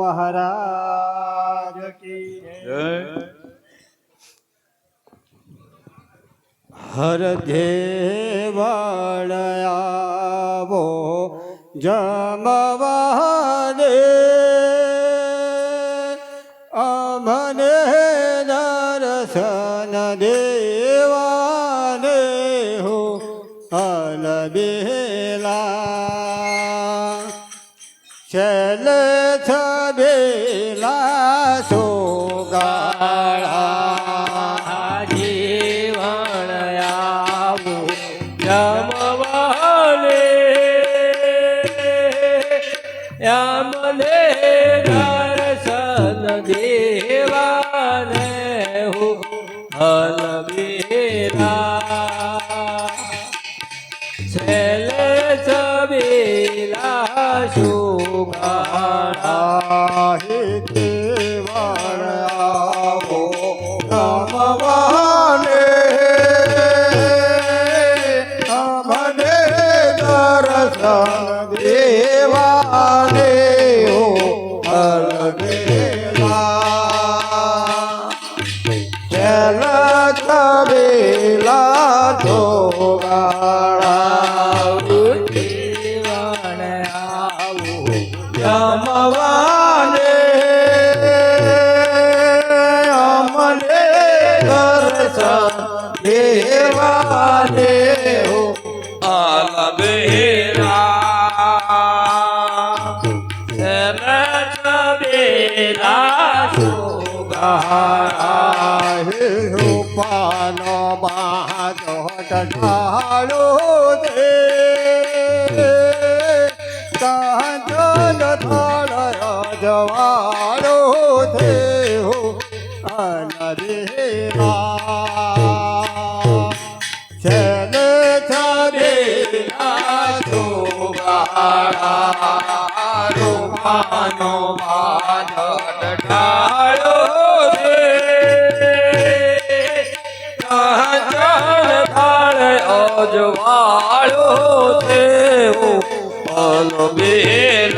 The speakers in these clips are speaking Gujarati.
મહારાજ કી જય. હર દેવળ આવો છબેલા સોગાળા. જીવણ આવું જમવાલે યમને દર્શન દેવાને હું હલબેલા છેલ્લે છબેલા શુગાળા आहे જમવાને અનરેલા છેલે છબેલા જોગાળા રૂપાનો બાજો ઢાળો અલબેલા છેલ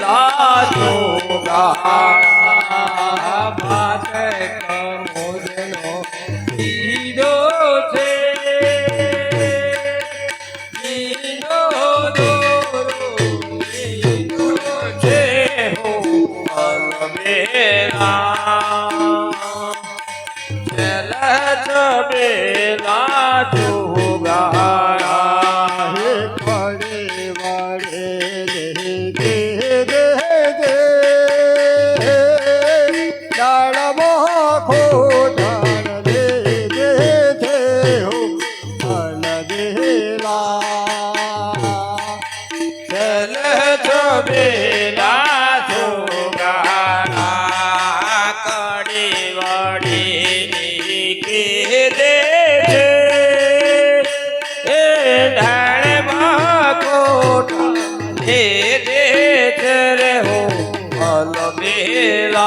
ला दूंगा बात कमोदनो दीदो से दीदो दो दीदो से हो मन मेरा चल चबेला तू દે છે રે હો અલબેલા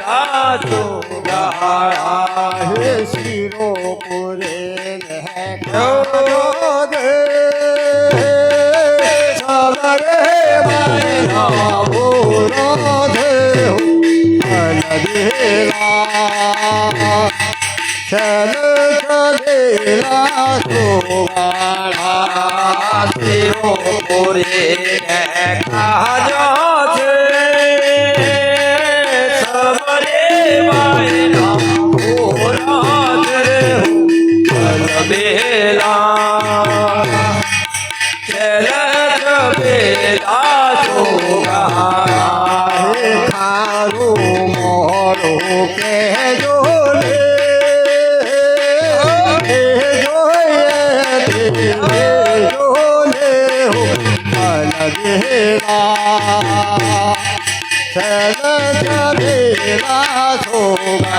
ला तो है सिरो पूरे चल चलेला तो बाड़ा सिरो पूरे कहा जा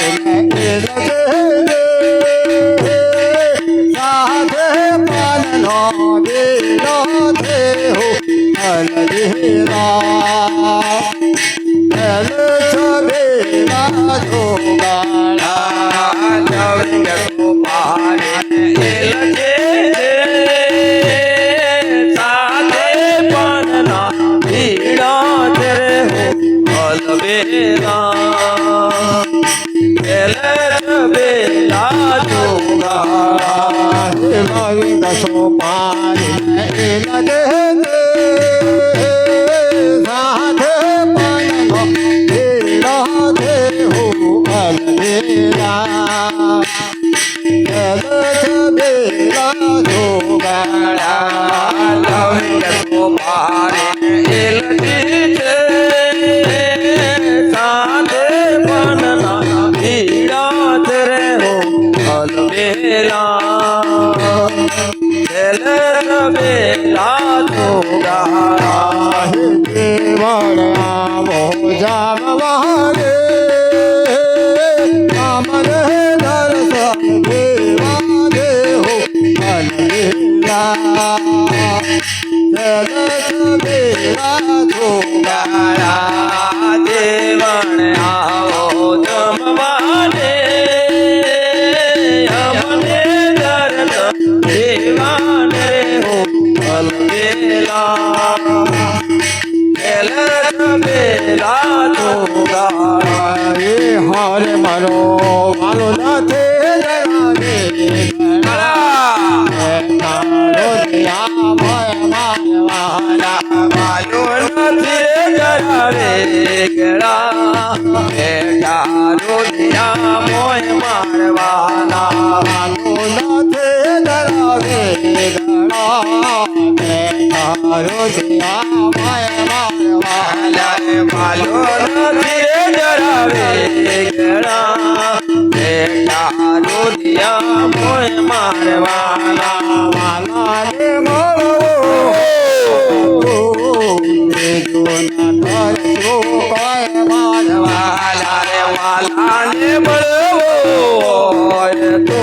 Yeah. ગોલિયા મોય મારવાના નાથે ધરાવે ગણા મારો દિયા મોય લાલાને મળવો તો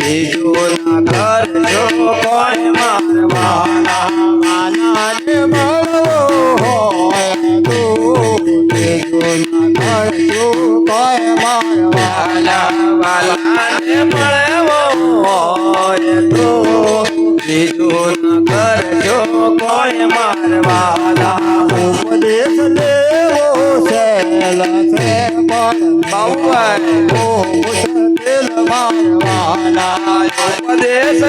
બીજો ના કરજો કોઈ મારવાના માનાને મળવો તો બીજો ના કરજો કોઈ મારવાના વાલાને મળવો તો બીજો ના કરજો કોઈ મારવાના ઉપદેશ દે ઉપદેશ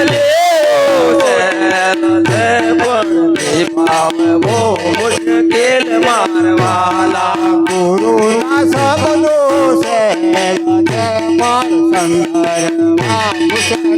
લેવો મુશ્કેલ મારવાલા ગુરુ ના સબલો છે સંગર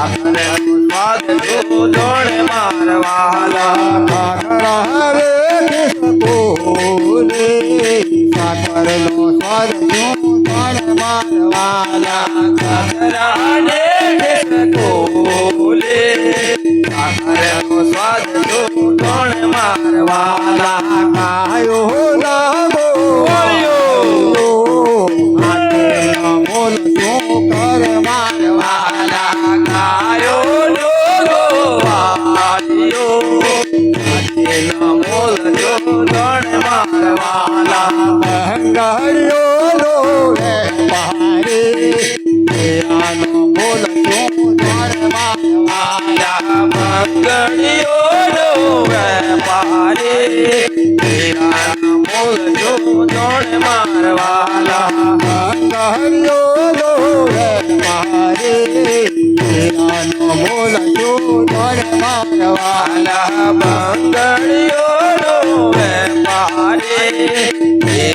સાધુ જોડે મારવાલા સાકરા હરે રે સાકર નો સ્વર જોડે મારવાલા સાકરા હરે કોલે સાકર નો સ્વાદ જોડે મારવાલા કાયો લાગો ಬೆಂಗಳೂರು ವ್ಯಾಪಾರಿ ಜ್ಞಾನ ಮೂಲ ಬೆಂಗಳೂರು ವ್ಯಾಪಾರಿ ಜ್ಞಾನ ಮೂಲ ನೋಡ ಮಾರವಾಲ ಬೆಂಗಳೂರು ವ್ಯಾಪಾರಿ ಜ್ಞಾನ ಮೂಲ ನೋಡ ಮಾರವಾಲ ಬೆಂಗಳೂರು ವ್ಯಾಪಾರಿ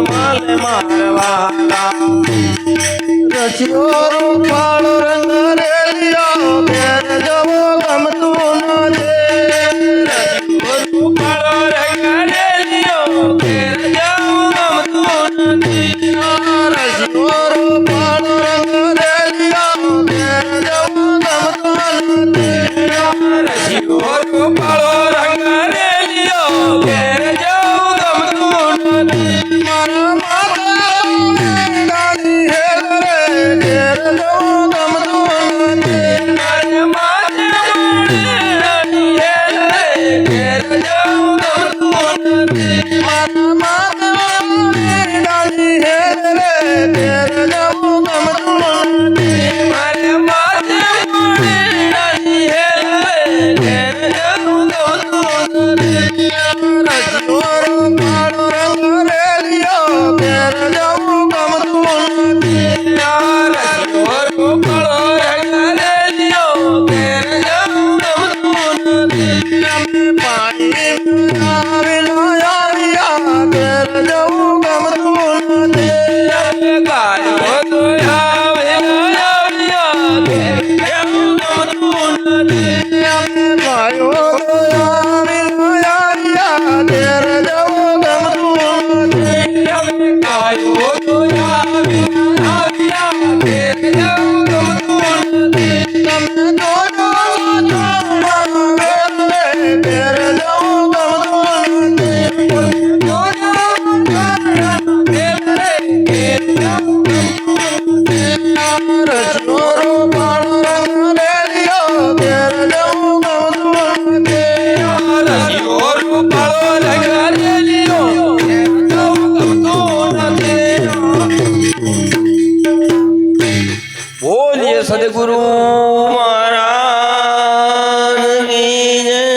મને મારવાના રચ્યો રૂપાળો રંગ રેલિયો ઘેર જવો ગમતો God.